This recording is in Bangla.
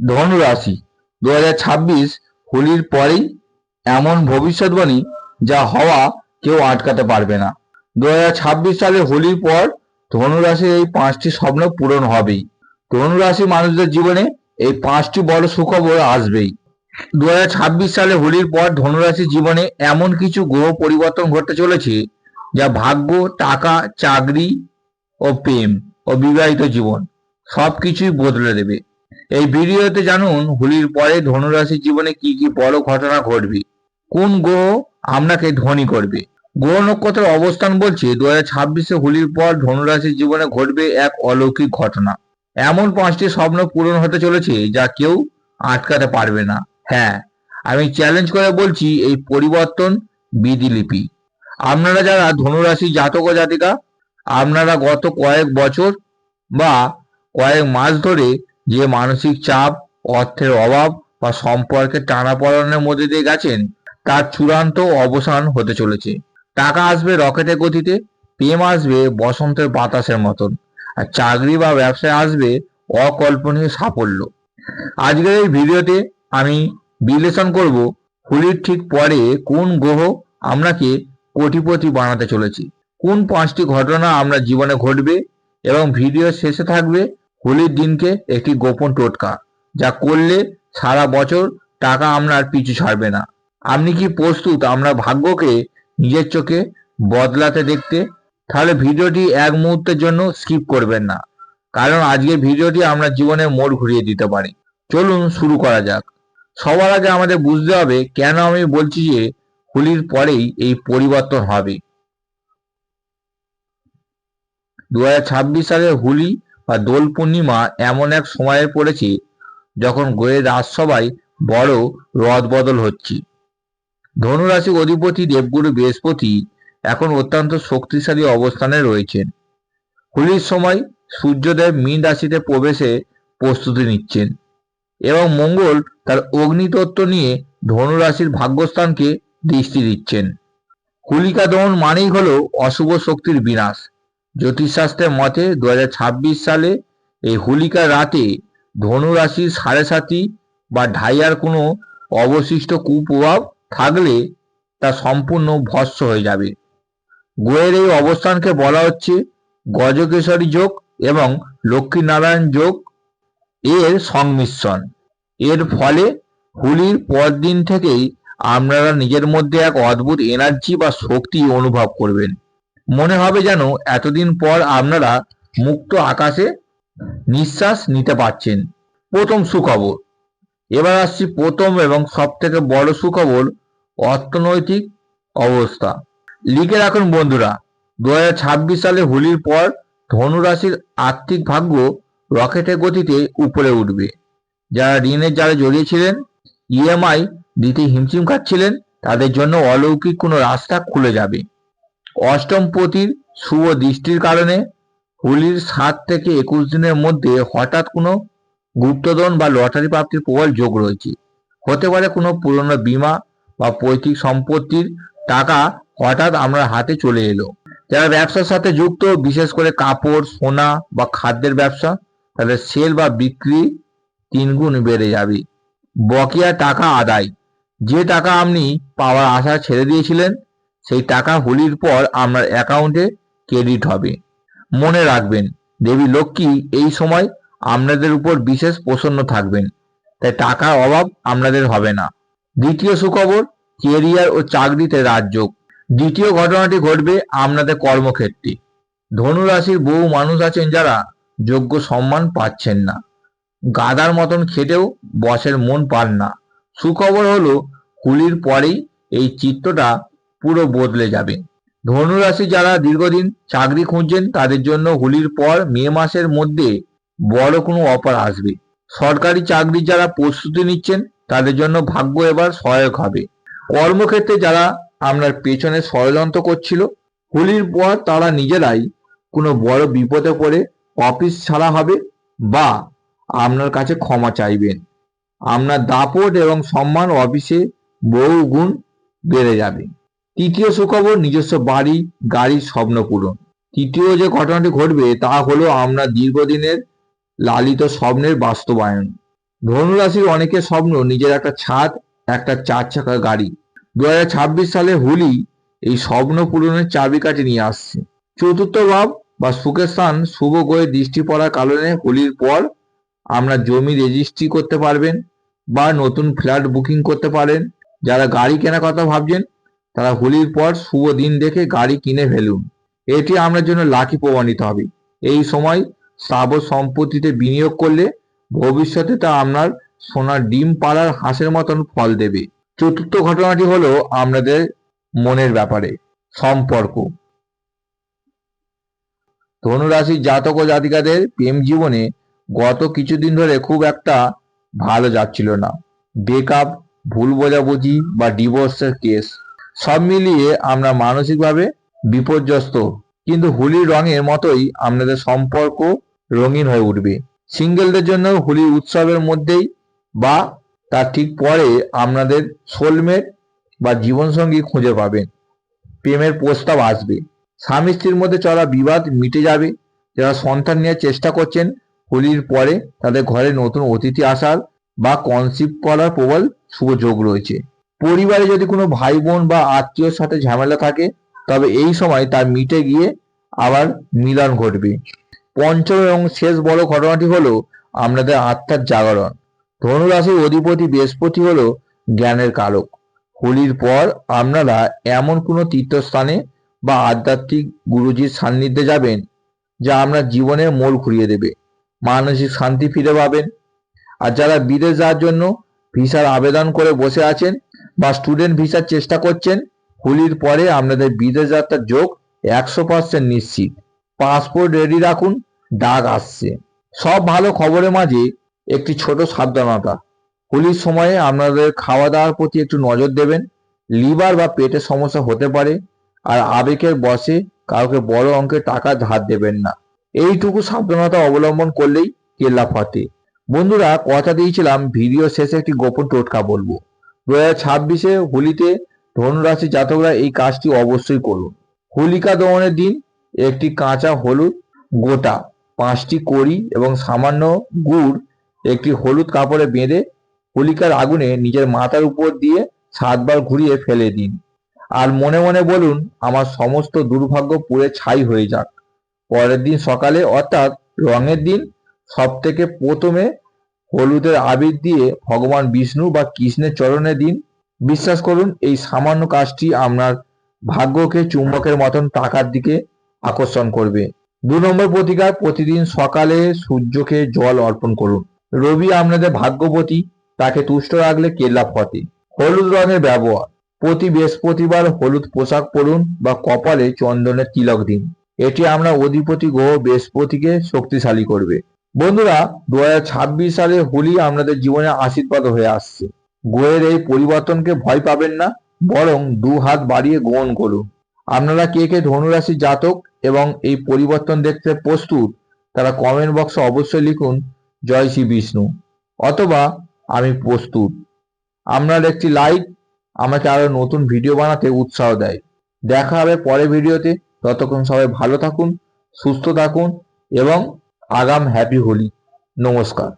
ধনু রাশি। দু হাজার ছাব্বিশ হোলির পরেই এমন ভবিষ্যৎবাণী যা হওয়া কেউ আটকাতে পারবে না। দু হাজার ছাব্বিশ সালে হোলির পর ধনু রাশির এই পাঁচটি স্বপ্ন পূরণ হবেই। ধনু রাশি মানুষদের জীবনে এই পাঁচটি বড় সুখবর আসবেই। দু হাজার ছাব্বিশ সালে হোলির পর ধনুরাশির জীবনে এমন কিছু গ্রহ পরিবর্তন ঘটতে চলেছে যা ভাগ্য, টাকা, চাকরি ও প্রেম ও বিবাহিত জীবন সব কিছুই বদলে দেবে। এই ভিডিওতে জানুন হোলির পরে ধনুরাশির জীবনে কি কি বড় ঘটনা ঘটবে। কোন গ্রহ আপনাকে ধনী করবে? গ্রহ নক্ষত্রের অবস্থান বলছে, দু হাজার ছাব্বিশে হোলির পর ধনুরাশির জীবনে ঘটবে এক অলৌকিক ঘটনা। এমন পাঁচটি স্বপ্ন পূরণ হতে চলেছে যা কেউ আটকাতে পারবে না। হ্যাঁ আমি চ্যালেঞ্জ করে বলছি এই পরিবর্তন বিধিলিপি। আপনারা যারা ধনুরাশি জাতক জাতিকা, আপনারা গত কয়েক বছর বা কয়েক মাস ধরে যে মানসিক চাপ, অর্থের অভাব বা সম্পর্কের টানাপড়নের মধ্যে দিয়ে গেছেন, তার চূড়ান্ত অবসান হতে চলেছে। টাকা আসবে রকেটের গতিতে, প্রেম আসবে বসন্তের বাতাসের মতন, আর চাকরি বা ব্যবসায় আসবে অকল্পনীয় সাফল্য। আজকের এই ভিডিওতে আমি বিশ্লেষণ করব হোলির ঠিক পরে কোন গ্রহ আপনাকে কোটিপতি বানাতে চলেছে, কোন পাঁচটি ঘটনা আমরা জীবনে ঘটবে এবং ভিডিও শেষে থাকবে হোলির দিনকে একটি গোপন টোটকা, যা করলে সারা বছর টাকা আপনার পিছু ছাড়বে না। আপনি কি প্রস্তুত? আমরা ভাগ্যকে নিজের চোখে বদলাতে দেখতে, তাহলে ভিডিওটি এক মুহূর্তের জন্য স্কিপ করবেন না। কারণ আজকের ভিডিওটি আমরা জীবনে মোড় ঘুরিয়ে দিতে পারি। চলুন শুরু করা যাক। সবার আগে আমাদের বুঝতে হবে, কেন আমি বলছি যে হোলির পরেই এই পরিবর্তন হবে। দু সালের হোলি বা দোল পূর্ণিমা এমন এক সময়ে পড়েছে যখন গ্রহের রাজসভায় বড় রদ বদল হচ্ছে। ধনুরাশি অধিপতি দেবগুরু বৃহস্পতি এখন অত্যন্ত শক্তিশালী অবস্থানে রয়েছেন। হোলির সময় সূর্যদেব মীন রাশিতে প্রবেশে প্রস্তুতি নিচ্ছেন এবং মঙ্গল তার অগ্নিতত্ত্ব নিয়ে ধনুরাশির ভাগ্যস্থানকে দৃষ্টি দিচ্ছেন। হোলিকা দহন মানেই হলো অশুভ শক্তির বিনাশ। জ্যোতিষশাস্ত্রের মতে দু হাজার ছাব্বিশ সালে এই হোলিকা রাতে ধনুরাশির সাড়ে সাতি বা ঢাইয়ার কোনো অবশিষ্ট কুপ্রভাব থাকলে তা সম্পূর্ণ ভস্ম হয়ে যাবে। গ্রহের এই অবস্থানকে বলা হচ্ছে গজকেশরী যোগ এবং লক্ষ্মীনারায়ণ যোগ এর সংমিশ্রণ। এর ফলে হোলির পরদিন থেকেই আপনারা নিজের মধ্যে এক অদ্ভুত এনার্জি বা শক্তি অনুভব করবেন। মনে হবে যেন এতদিন পর আপনারা মুক্ত আকাশে নিঃশ্বাস নিতে পারছেন। প্রথম সুখবর। এবার আসছি প্রথম এবং সব থেকে বড় সুখবর, অর্থনৈতিক অবস্থা। লিখে রাখুন বন্ধুরা, দু হাজার ছাব্বিশ সালে হোলির পর ধনুরাশির আর্থিক ভাগ্য রকেটের গতিতে উপরে উঠবে। যারা ঋণের জালে জড়িয়েছিলেন ইএমআই দিতে হিমশিম খাচ্ছিলেন, তাদের জন্য অলৌকিক কোনো রাস্তা খুলে যাবে। অষ্টম পতির শুভ দৃষ্টির কারণে হোলির সাত থেকে একুশ দিনের মধ্যে হঠাৎ কোনো গুপ্তধন বা লটারি প্রাপ্তির প্রবল যোগ রয়েছে। হতে পারে কোনো পুরনো বীমা বা পৈতৃক সম্পত্তির টাকা হঠাৎ আমরা হাতে চলে এলো। যারা ব্যবসার সাথে যুক্ত, বিশেষ করে কাপড়, সোনা বা খাদ্যের ব্যবসা, তাদের সেল বা বিক্রি তিনগুণ বেড়ে যাবে। বকেয়া টাকা আদায়। যে টাকা আপনি পাওয়ার আশা ছেড়ে দিয়েছিলেন সেই টাকা হোলির পর আপনার অ্যাকাউন্টে ক্রেডিট হবে। মনে রাখবেন, দেবী লক্ষ্মী, এই সময় আপনাদের উপর বিশেষ প্রসন্ন থাকবেন। তাই টাকার অভাব আপনাদের হবে না। দ্বিতীয় সুখবর কেরিয়ার ও চাকরিতে রাজযোগ। দ্বিতীয় ঘটনাটি ঘটবে আপনাদের কর্মক্ষেত্রে। ধনু রাশির বহু মানুষ আছেন যারা যোগ্য সম্মান পাচ্ছেন না। গাদার মতন খেটেও বসের মন পান না। সুখবর হলো হোলির পরেই এই চিত্রটা পুরো বদলে যাবে। ধনুরাশি যারা দীর্ঘদিন চাকরি খুঁজছেন, তাদের জন্য হোলির পর মে মাসের মধ্যে বড় কোনো অফার আসবে। সরকারি চাকরির যারা প্রস্তুতি নিচ্ছেন, তাদের জন্য ভাগ্য এবার সহায়ক হবে। কর্মক্ষেত্রে যারা আপনার পেছনে ষড়যন্ত্র করছিল, হোলির পর তারা নিজেরাই কোনো বড় বিপদে পড়ে অফিস ছাড়া হবে বা আপনার কাছে ক্ষমা চাইবেন। আপনার দাপট এবং সম্মান অফিসে বহু গুণ বেড়ে যাবে। তৃতীয় সুখবর, নিজস্ব বাড়ি, গাড়ির স্বপ্ন পূরণ। তৃতীয় যে ঘটনাটি ঘটবে, তা হলো আমরা দীর্ঘদিনের লালিত স্বপ্নের বাস্তবায়ন। ধনুরাশির অনেকের স্বপ্ন নিজের একটা ছাদ, একটা চার চাকা গাড়ি। দু হাজার ছাব্বিশ সালে হোলি এই স্বপ্ন পূরণের চাবিকাঠি নিয়ে আসছে। চতুর্থ ভাব বা সুখের স্থান, শুভ গ্রহে দৃষ্টি পড়ার কারণে হোলির পর আমরা জমি রেজিস্ট্রি করতে পারবেন বা নতুন ফ্ল্যাট বুকিং করতে পারেন। যারা গাড়ি কেনার কথা ভাবছেন তারা হোলির পর শুভ দিন দেখে গাড়ি কিনে ফেলুন। এটি আপনার জন্য লাকি প্রমাণিত হবে। এই সময় স্থাবর সম্পত্তিতে বিনিয়োগ করলে ভবিষ্যতে তা আপনার সোনার ডিম পাড়ার হাঁসের মতন ফল দেবে। চতুর্থ ঘটনাটি হলো আপনাদের মনের ব্যাপারে, সম্পর্ক। ধনুরাশির জাতক ও জাতিকাদের প্রেম জীবনে গত কিছুদিন ধরে খুব একটা ভালো যাচ্ছিল না। ব্রেকআপ ভুল বোঝাবুঝি বা ডিভোর্সের কেস সব মিলিয়ে আমরা মানসিকভাবে বিপর্যস্ত। কিন্তু হোলির রঙের মতোই আপনাদের সম্পর্ক রঙিন হয়ে উঠবে। সিঙ্গেলদের জন্য হোলির উৎসবের মধ্যেই বা তার ঠিক পরে আপনাদের সোলমেট বা জীবনসঙ্গী খুঁজে পাবেন। প্রেমের প্রস্তাব আসবে। স্বামী স্ত্রীর মধ্যে চলা বিবাদ মিটে যাবে। যারা সন্তান নেওয়ার চেষ্টা করছেন, হোলির পরে তাদের ঘরে নতুন অতিথি আসার বা কনসিভ করার প্রবল শুভ যোগ রয়েছে। পরিবারে যদি কোনো ভাই বোন বা আত্মীয়র সাথে ঝামেলা থাকে, তবে এই সময় তা মিটে গিয়ে আবার মিলন ঘটবে। পঞ্চম এবং শেষ বড় ঘটনাটি হলো আপনাদের আত্মার জাগরণ। ধনুরাশির অধিপতি বৃহস্পতি হলো জ্ঞানের কারক হোলির পর আপনারা এমন কোনো তীর্থস্থানে বা আধ্যাত্মিক গুরুজির সান্নিধ্যে যাবেন, যা আপনার জীবনের মোড় ঘুরিয়ে দেবে। মানসিক শান্তি ফিরে পাবেন। আর যারা বিদেশ যাওয়ার জন্য ভিসার আবেদন করে বসে আছেন বা স্টুডেন্ট ভিসার চেষ্টা করছেন, হোলির পরে আপনাদের বিদেশ যাত্রার যোগ একশো পার্সেন্ট নিশ্চিত। পাসপোর্ট রেডি রাখুন ডাক আসছে। সব ভালো খবরের মাঝে একটি ছোট সাবধানতা। হোলির সময়ে আপনাদের খাওয়া দাওয়ার প্রতি একটু নজর দেবেন। লিভার বা পেটের সমস্যা হতে পারে আর আবেগের বসে কাউকে বড় অঙ্কের টাকা ধার দেবেন না। এইটুকু সাবধানতা অবলম্বন করলেই কেল্লা ফতে বন্ধুরা, কথা দিয়েছিলাম, ভিডিও শেষে একটি গোপন টোটকা বলব। দু হাজার ছাব্বিশে হোলিতে ধনুরাশি জাতকরা এই কাজটি অবশ্যই করুন। হোলিকা দমনের দিন একটি কাঁচা হলুদ গোটা, পাঁচটি কড়ি এবং সামান্য গুড় একটি হলুদ কাপড়ে বেঁধে হোলিকার আগুনে নিজের মাথার উপর দিয়ে সাতবার ঘুরিয়ে ফেলে দিন। আর মনে মনে বলুন, আমার সমস্ত দুর্ভাগ্য পুড়ে ছাই হয়ে যাক। পরের দিন সকালে অর্থাৎ রঙের দিন সব থেকে প্রথমে হলুদের আবির দিয়ে ভগবান বিষ্ণু বা কৃষ্ণের চরণে দিন। বিশ্বাস করুন, এই সামান্য কাজটি আপনার ভাগ্যকে চুম্বকের মতন টাকার দিকে আকর্ষণ করবে। দু নম্বর প্রতিকার, প্রতিদিন সকালে সূর্যকে জল অর্পণ করুন। রবি আপনাদের ভাগ্যবতী, তাকে তুষ্ট রাখলে কেল্লা ফতে হলুদ রঙের ব্যবহার, প্রতি বৃহস্পতিবার হলুদ পোশাক পরুন বা কপালে চন্দনের তিলক দিন। এটি আমরা অধিপতি গ্রহ বৃহস্পতিকে শক্তিশালী করবে। বন্ধুরা দু হাজার ছাব্বিশ সালে হোলি আপনাদের জীবনে আশীর্বাদ হয়ে আসছে। গোয়ের এই পরিবর্তনকে ভয় পাবেন না, বরং দু হাত বাড়িয়ে গ্রহণ করুন। আপনারা কে কে ধনুরাশি জাতক এবং এই পরিবর্তন দেখতে প্রস্তুত, তারা কমেন্ট বক্সে অবশ্যই লিখুন, জয় শ্রী বিষ্ণু। অথবা, আমি প্রস্তুত। আপনার একটি লাইক আমাকে আরও নতুন ভিডিও বানাতে উৎসাহ দেয়। দেখা হবে পরের ভিডিওতে ততক্ষণ সবাই ভালো থাকুন, সুস্থ থাকুন এবং আগাম হ্যাপি হোলি নমস্কার